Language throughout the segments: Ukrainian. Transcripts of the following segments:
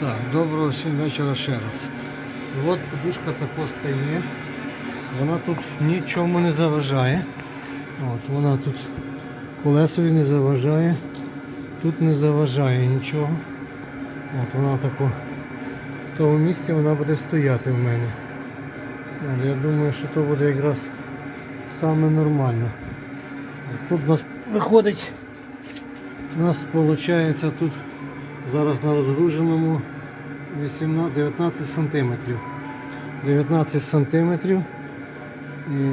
Так, доброго всім вечора ще раз. От подушка тако стає. Вона тут нічому не заважає. От, вона тут колесові не заважає. Тут не заважає нічого. От вона тако в тому місці вона буде стояти в мене. От, я думаю, що то буде якраз саме нормально. От Тут у нас виходить, у нас виходить тут зараз на розгруженому 18, 19 сантиметрів. 19 сантиметрів. І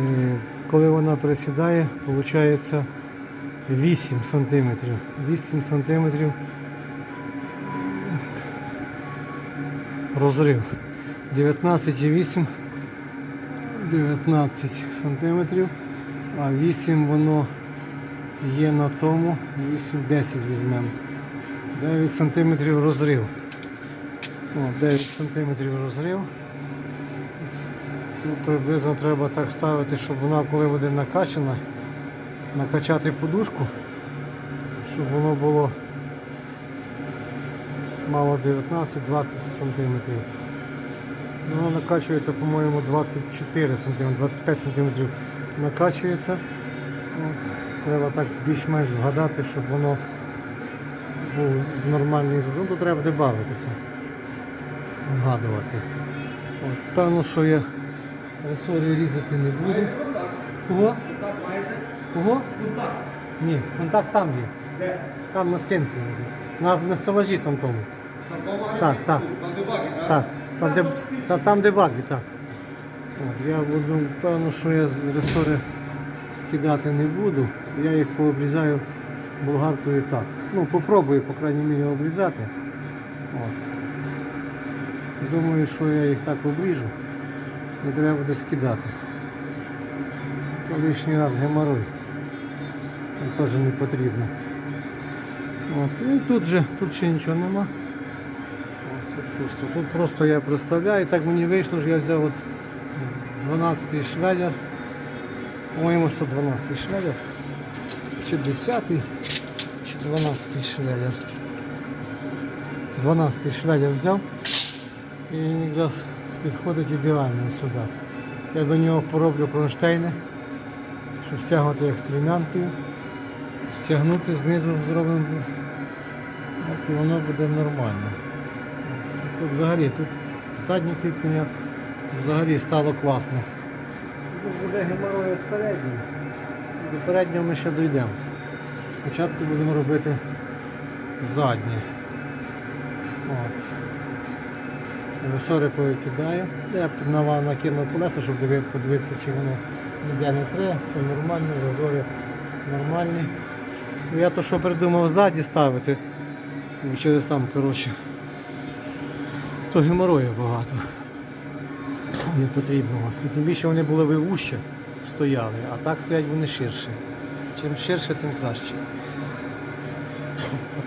коли вона присідає, виходить 8 сантиметрів. 8 сантиметрів розрив. 19,8 19 сантиметрів, а 8 воно є на тому, 8-10 візьмемо. 9 сантиметрів розрив. О, 9 сантиметрів розрив. Тут приблизно треба так ставити, щоб вона, коли буде накачана, накачати подушку, щоб воно було мало 19-20 сантиметрів. Ну, Воно накачується, по-моєму, 24 см, 25 см накачується. От. Треба так більш-менш вгадати, щоб воно був нормальний зазон, то треба буде бавитися. Вгадувати. От. Певно, що я ресори різати не буду. Кого? Кого? Контакт. Ні, контакт там є. Де? Там на стінці. На, на стелажі там тому. Так, так. Там де баги, так? Так, там де, та- там, де баги, так. От, я буду, певно, що я ресори скидати не буду. Я їх пообрізаю болгаркою так. Ну, попробую, по крайній мірі, обрізати. От. Думаю, що я їх так обріжу. Не треба буде скидати. То лишній раз геморой. Там теж не потрібно. От. Ну, тут же тут ще нічого нема. От, Тут пусто. Тут просто я представляю, так мені вийшло, що я взяв от 12-й швеллер. По-моєму, що 12-й швеллер. Чи 10-й, чи 12-й швеллер. 12-й швеллер взяв і він якраз підходить ідеально сюди. Я до нього пороблю кронштейни, щоб стягувати як стрімянкою. Стягнути знизу зробимо і воно буде нормально. Тут взагалі тут заднє кріплення взагалі стало класно. Тут буде геморроя з переднім. До переднього ми ще дійдемо. Спочатку будемо робити заднє. От. Ресори повикидаю. Я накинув колеса, щоб подивитися, чи воно ніде не тре, все нормально, зазори нормальні. Ну, Я то що придумав ззаді ставити. Через там, коротше. То геморою багато. Непотрібного. І тим більше вони були би вужче стояли, а так стоять вони ширше. Чим ширше, тим краще.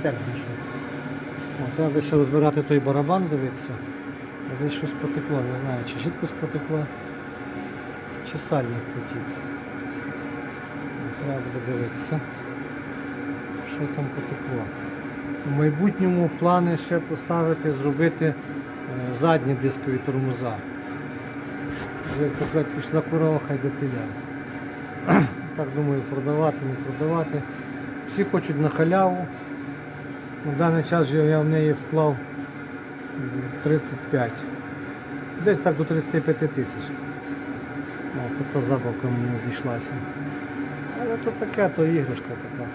Як більше. О, треба ще розбирати той барабан, дивитися. Десь щось потекло, не знаю, чи жидко спотекла, чи сальник потік. Треба буде дивитися, що там потекло. У майбутньому плани ще поставити, зробити е, задні дискові тормоза. Вже як пішла корова, хай до. Так думаю, продавати, не продавати. Всі хочуть на халяву. На даний час я в неї вклав 35. Десь так до 35 тисяч. О, то та забавка мені обійшлася. Але то таке, то іграшка така.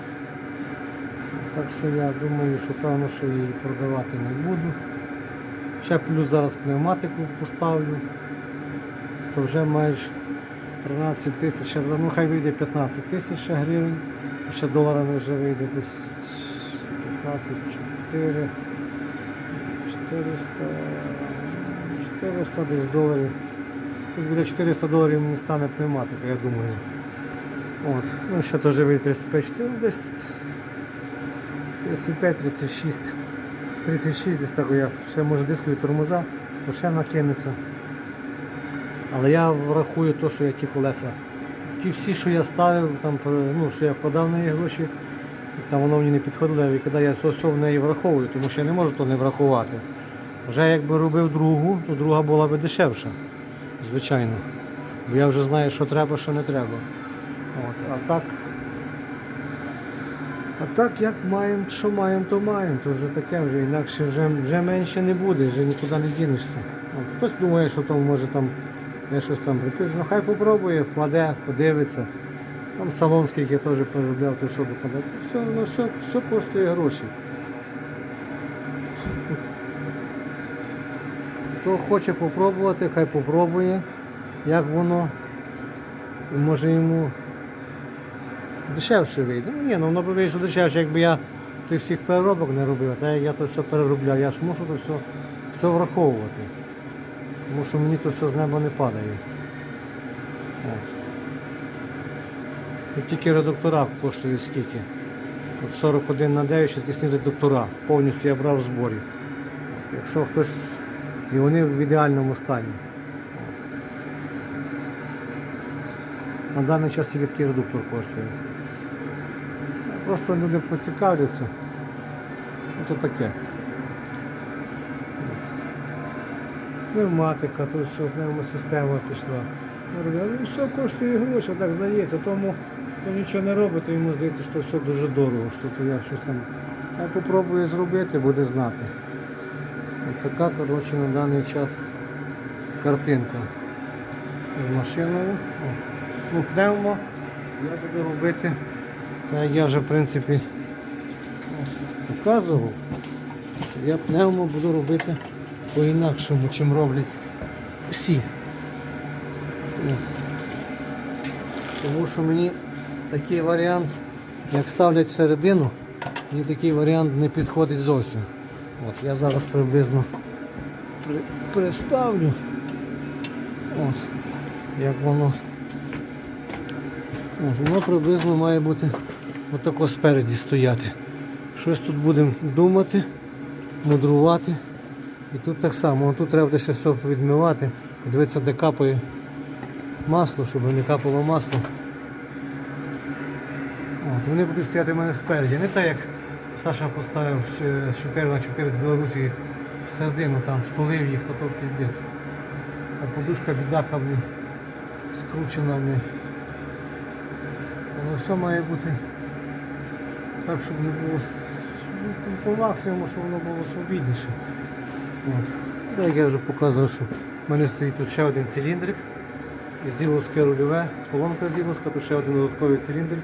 Так що я думаю, що певно, що її продавати не буду. Ще плюс зараз пневматику поставлю, то вже майже 13 тисяч, ну хай вийде 15 тисяч гривень, ще доларами вже вийде десь 15, 4, 400, 400 десь доларів. Десь буде 400 доларів мені стане пневматика, я думаю. От. Ну, ще теж вийде 35, 4, ну, десь 35, 36. 36 десь так я ще може дискові тормоза, то ще накинеться. Але я врахую те, що я ті колеса. Ті всі, що я ставив, там, ну, що я вкладав в неї гроші, там воно мені не підходило, і коли я все в неї враховую, тому що я не можу то не врахувати. Вже якби робив другу, то друга була б дешевша. Звичайно. Бо я вже знаю, що треба, що не треба. От, а так. А так як маємо, що маємо, то маємо, то вже таке вже інакше вже, вже менше не буде, вже нікуди не дінешся. Хтось думає, що там може там я щось там припишу. Ну хай попробує, вкладе, подивиться. Там салон, скільки я теж переробляв, то все докладе. Все, ну, все, все коштує гроші. Хто хоче попробувати, хай попробує, як воно. Може йому дешевше вийде. Ну ні, ну воно б вийшло дешевше, якби я тих всіх переробок не робив, а так як я то все переробляв, я ж мушу то все, все враховувати. Тому що мені то все з неба не падає. От. І тільки редуктора коштують скільки. От 41 на 9 швидкісні редуктора. Повністю я брав в зборі. От, якщо хтось. І вони в ідеальному стані. На даний час тільки такий редуктор коштує. Просто люди поцікавляться. Ото таке. От. Пневматика, то все, пневмосистема пішла. Ну, все коштує гроші, так здається, тому хто нічого не робить, йому здається, що все дуже дорого, що то я щось там. Я попробую зробити, буде знати. От така, коротше, на даний час картинка з машиною. От. Ну, пневмо я буду робити. Як я вже в принципі показував, я пневмо буду робити по-інакшому, чим роблять всі. Тому що мені такий варіант, як ставлять всередину, мені такий варіант не підходить зовсім. От, я зараз приблизно при, приставлю. От, як воно. От, воно приблизно має бути отако спереді стояти. Щось тут будемо думати, мудрувати. І тут так само, тут треба буде ще все відмивати, подивитися, де капає масло, щоб не капало масло. От, вони будуть стояти в мене спереді. Не так, як Саша поставив ще 4 на 4 з Білорусі в середину, там стулив їх, то то піздець. Там подушка бідака блін, скручена. Блін. Воно все має бути так, щоб не було ну, по максимуму, щоб воно було свобідніше. От. Так як я вже показував, що в мене стоїть тут ще один циліндрик. Зіловське рульове, колонка зіловська, тут ще один додатковий циліндр.